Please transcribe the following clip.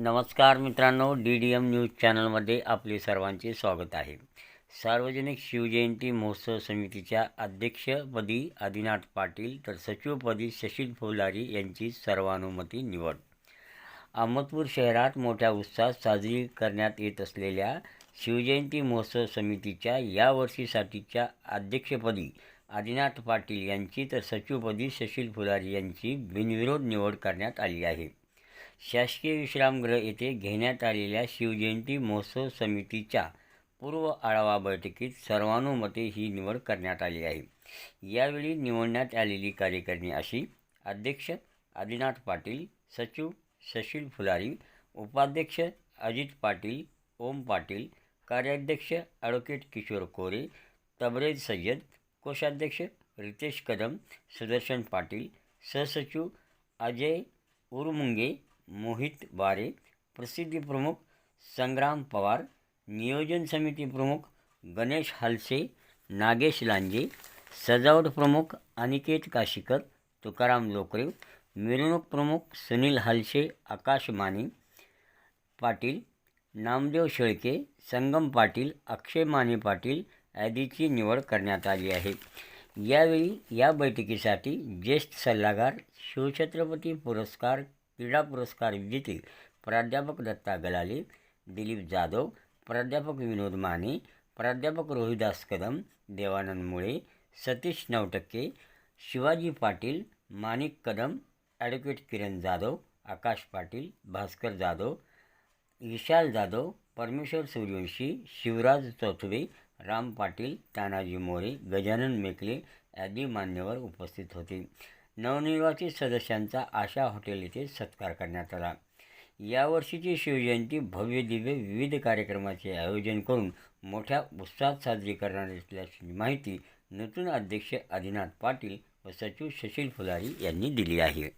नमस्कार मित्रांनो D D M news चॅनलमध्ये आपले सर्वांचे स्वागत आहे. सार्वजनिक शिवजयंती महोत्सव समितीच्या अध्यक्षपदी आदिनाथ पाटील तर सचिवपदी शशील फुलारी यांची सर्वानुमती निवड. अहमदपूर शहरात मोठ्या उत्साहात साजरी करण्यात येत असलेल्या शिवजयंती महोत्सव समितीच्या यावर्षीसाठीच्या अध्यक्षपदी आदिनाथ पाटील यांची तर सचिवपदी शशील फुलारी यांची बिनविरोध निवड करण्यात आली आहे. शासकीय विश्रामगृह येथे घेण्यात आलेल्या शिवजयंती महोत्सव समितीच्या पूर्व आढावा बैठकीत सर्वानुमते ही निवड करण्यात आली आहे. यावेळी निवडण्यात आलेली कार्यकारिणी अशी अध्यक्ष आदिनाथ पाटील सचिव सशील फुलारी उपाध्यक्ष अजित पाटील ओम पाटील कार्याध्यक्ष ॲडव्होकेट किशोर कोरे तबरेज सय्यद कोषाध्यक्ष रितेश कदम सुदर्शन पाटील सहसचिव अजय उरमुंगे मोहित बारे प्रसिद्धी प्रमुख संग्राम पवार नियोजन समिती प्रमुख गणेश हलसे नागेश लांजे सजावट प्रमुख अनिकेत काशीकर तुकाराम लोकरे मिरवणूक प्रमुख सुनील हलसे आकाश माने पाटील नामदेव शेळके संगम पाटील अक्षय माने पाटील आदीची निवड करण्यात आली आहे. यावेळी या बैठकीसाठी ज्येष्ठ सल्लागार शिवछत्रपती पुरस्कार क्रीडा पुरस्कार विजेते प्राध्यापक दत्ता गलाले दिलीप जाधव प्राध्यापक विनोद माने प्राध्यापक रोहिदास कदम देवानंद मुळे सतीश नवटक्के शिवाजी पाटील माणिक कदम ॲडव्होकेट किरण जाधव आकाश पाटील भास्कर जाधव विशाल जाधव परमेश्वर सूर्यवंशी शिवराज चौथवे राम पाटील तानाजी मोरे गजानन मेकले आदी मान्यवर उपस्थित होते. नवनिर्वाचित सदस्यांचा आशा हॉटेल येथे सत्कार करण्यात आला. यावर्षीची शिवजयंती भव्य दिव्य विविध कार्यक्रमाचे आयोजन करून मोठ्या उत्साहात साजरी करणार असल्याची माहिती नूतन अध्यक्ष आदिनाथ पाटील व सचिव शशील फुलारी यांनी दिली आहे.